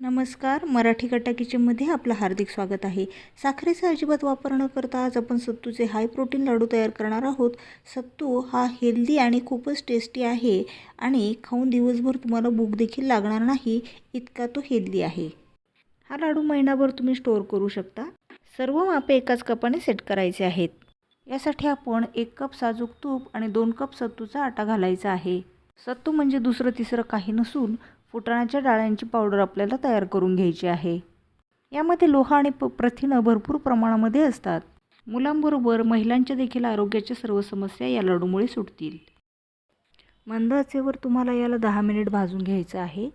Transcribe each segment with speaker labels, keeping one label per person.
Speaker 1: नमस्कार मराठी कट्टा किचनमध्ये आपलं हार्दिक स्वागत आहे. साखरेचा अजिबात वापर न करता आज आपण सत्तूचे हाय प्रोटीन लाडू तयार करणार आहोत. सत्तू हा हेल्दी आणि खूपच टेस्टी आहे आणि खाऊन दिवसभर तुम्हाला भूक देखील लागणार नाही इतका तो हेल्दी आहे. हा लाडू महिनाभर तुम्ही स्टोअर करू शकता. सर्व मापे एकाच कपाने सेट करायचे आहेत. यासाठी आपण एक कप साजूक तूप आणि दोन कप सत्तूचा आटा घालायचा आहे. सत्तू म्हणजे दुसरं तिसरं काही नसून फुटाण्याच्या डाळ्यांची पावडर आपल्याला तयार करून घ्यायची आहे. यामध्ये लोह आणि प प्रथिनं भरपूर प्रमाणामध्ये असतात. मुलांबरोबर महिलांच्या देखील आरोग्याच्या सर्व समस्या या लाडूमुळे सुटतील. मंद आचेवर तुम्हाला याला दहा मिनिट भाजून घ्यायचं आहे.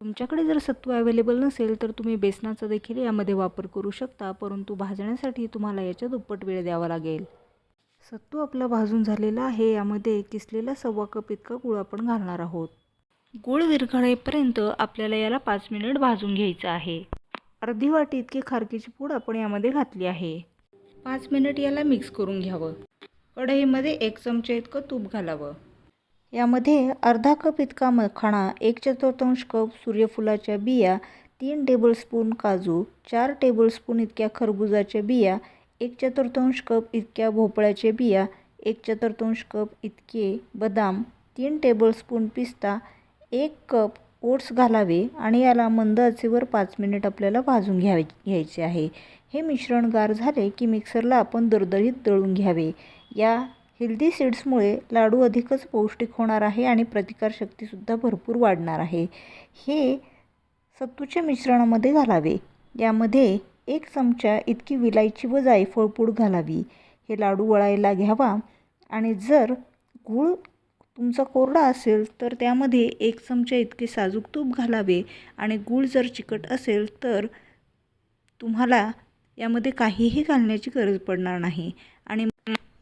Speaker 1: तुमच्याकडे जर सत्व अवेलेबल नसेल तर तुम्ही बेसनाचा देखील यामध्ये वापर करू शकता परंतु भाजण्यासाठी तुम्हाला याच्या दुप्पट वेळ द्यावा लागेल. सत्तू आपला भाजून झालेला आहे यामध्ये किसलेला सव्वा कप इतका गुळ आपण घालणार आहोत. गूळ विरघळेपर्यंत आपल्याला याला पाच मिनिट भाजून घ्यायचं आहे. अर्धी वाटी इतकी खारकीची पूड आपण यामध्ये घातली आहे. पाच मिनिट याला मिक्स करून घ्यावं. कढईमध्ये एक चमचा इतकं तूप घालावं. यामध्ये अर्धा कप इतका मखाणा एक चतुर्थांश कप सूर्यफुलाच्या बिया तीन टेबलस्पून काजू चार टेबलस्पून इतक्या खरबुजाच्या बिया एक चतुर्थांश कप इतक्या भोपळ्याच्या बिया एक चतुर्थांश कप इतके बदाम तीन टेबलस्पून पिस्ता एक कप ओट्स घालावे आणि याला मंद आचेवर पाच मिनिट आपल्याला भाजून घ्यावे घ्यायचे आहे. हे मिश्रण गार झाले की मिक्सरला आपण दरदरीत दळून घ्यावे. या हेल्दी सीड्समुळे लाडू अधिकच पौष्टिक होणार आहे आणि प्रतिकारशक्तीसुद्धा भरपूर वाढणार आहे. हे सत्तूच्या मिश्रणामध्ये घालावे. यामध्ये एक चमचा इतकी विलायची व जायफळ पूड घालावी. हे लाडू वळायला घ्यावा आणि जर गूळ तुमचा कोरडा असेल तर त्यामध्ये एक चमचा इतके साजूक तूप घालावे आणि गूळ जर चिकट असेल तर तुम्हाला यामध्ये काहीही घालण्याची गरज पडणार नाही. आणि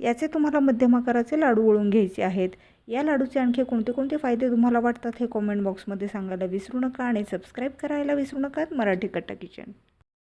Speaker 1: याचे तुम्हाला मध्यम आकाराचे लाडू वळून घ्यायचे आहेत. या लाडूचे आणखी कोणते कोणते फायदे तुम्हाला वाटतात हे कॉमेंट बॉक्समध्ये सांगायला विसरू नका आणि सबस्क्राईब करायला विसरू नका. मराठी कट्टा किचन